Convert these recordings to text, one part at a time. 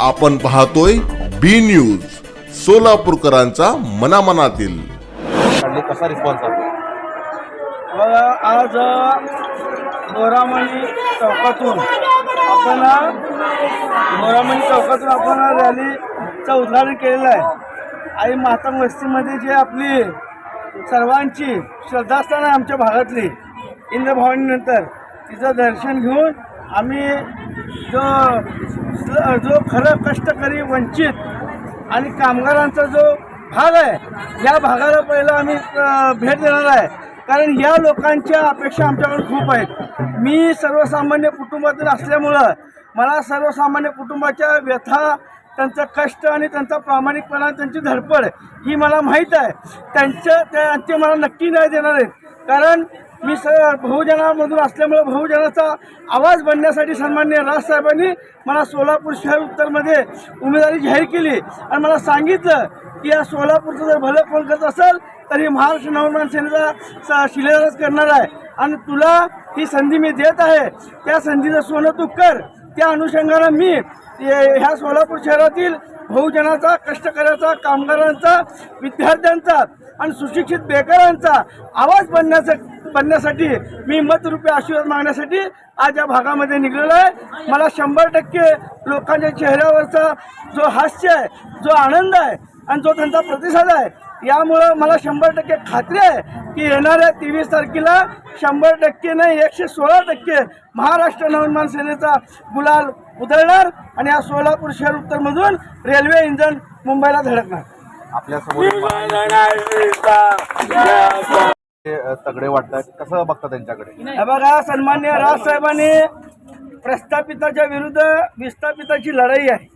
आपण पाहतोय बी न्यूज सोलापूरकरांचा मनामनातील. कसा रिस्पॉन्स आज मोरामणी चौकातून आपण मोरामणी चौकातून आपण रॅलीचं उद्घाटन केलेलं आहे. आई माता वस्तीमध्ये जे आपली सर्वांची श्रद्धास्थान आहे आमच्या भागातली इंद्रभवानीनंतर तिचं दर्शन घेऊन आम्ही जो जो खरं कष्टकरी वंचित आणि कामगारांचा जो भाग आहे या भागाला पहिलं आम्ही भेट देणार आहे. कारण या लोकांच्या अपेक्षा आमच्याकडे खूप आहेत. मी सर्वसामान्य कुटुंबातील असल्यामुळं मला सर्वसामान्य कुटुंबाच्या व्यथा त्यांचं कष्ट आणि त्यांचा प्रामाणिकपणा त्यांची धडपड ही मला माहीत आहे. त्यांचं त्या ते मला नक्की न्याय देणार आहेत. कारण मी स बहुजनामधून असल्यामुळं बहुजनाचा आवाज बनण्यासाठी सन्मान्य राजसाहेबांनी मला सोलापूर शहर उत्तरमध्ये उमेदवारी जाहीर केली. आणि मला सांगितलं की या सोलापूरचं जर भलं कोण करत असेल तर ही महाराष्ट्र नवनिर्माण सेनेचा शिलेदारच करणार आहे. आणि तुला ही संधी मी देत आहे. त्या संधीचं सोनं तू कर. त्या अनुषंगानं मी ह्या सोलापूर शहरातील बहुजनाचा कष्टकऱ्याचा कामगारांचा विद्यार्थ्यांचा आणि सुशिक्षित बेकारांचा आवाज बनण्याचा बनण्यासाठी मी मतरूपी आशीर्वाद मागण्यासाठी आज या भागामध्ये निघलेलो आहे. मला शंभर टक्के लोकांच्या चेहऱ्यावरचा जो हास्य आहे जो आनंद आहे आणि जो त्यांचा प्रतिसाद आहे यामुळं मला शंभर टक्के खात्री आहे की येणाऱ्या तेवीस तारखेला शंभर टक्के नाही एकशे सोळा टक्के महाराष्ट्र नवनिर्माण सेनेचा गुलाल उधळणार आणि या सोलापूर शहर उत्तरमधून रेल्वे इंजन मुंबईला धडकणार. आपल्यासमोर तगडे वाटतात? कसं बघता त्यांच्याकडे? हे बघा सन्मान्य राजसाहेबांनी प्रस्थापिताच्या विरुद्ध विस्थापिताची लढाई आहे.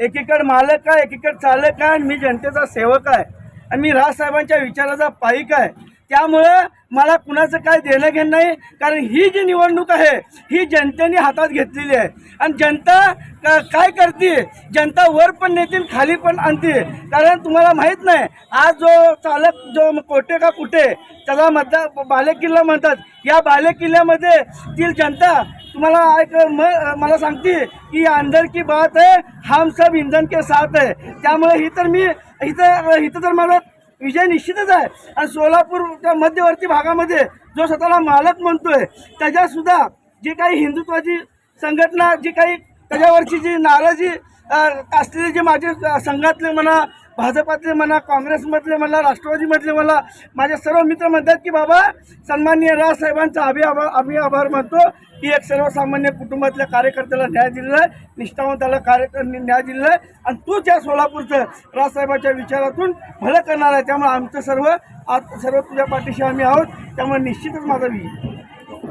एकीकडे मालक आहे एकीकडे चालक आहे आणि मी जनतेचा सेवक आहे. आणि मी राजसाहेबांच्या विचाराचा पाईक आहे. त्यामुळं मला कुणाचं काय देणं घेणं नाही कारण ही जी निवडणूक आहे ही जनतेने हातात घेतलेली आहे. आणि जनता का- काय करते? जनता वर पण नेतील खाली पण आणते कारण तुम्हाला माहीत नाही आज जो चालक जो कोटे का कुठे त्याला मतदार बालेकिल्ला म्हणतात. या बालेकिल्ल्यामध्ये तील जनता तुम्हाला एक म- मला सांगते की अंदर की बात है हम सब इंधन के साथ आहे. त्यामुळे ही तर मी इथं इथं तर मला विजय निश्चितच आहे. आणि सोलापूरच्या मध्यवर्ती भागामध्ये जो स्वतःला मालक म्हणतोय त्याच्यासुद्धा जी काही हिंदुत्वाची संघटना जी काही त्याच्यावरची जी नाराजी असलेले असलेली जे माझे संघातले म्हणा भाजपातले म्हणा काँग्रेसमधले म्हणा राष्ट्रवादीमधले म्हणा माझे सर्व मित्र म्हणतात की बाबा सन्माननीय राजसाहेबांचा अभि आभार आम्ही आभार मानतो. की एक सर्वसामान्य कुटुंबातल्या कार्यकर्त्याला न्याय दिलेला आहे. निष्ठावंताला कार्य न्याय दिलेला आहे. आणि तूच या सोलापूरचं राजसाहेबाच्या विचारातून भलं करणार आहे. त्यामुळे आमचं सर्व आज सर्व तुझ्या पाठीशी आम्ही आहोत. त्यामुळे निश्चितच माझा विजय.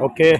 ओके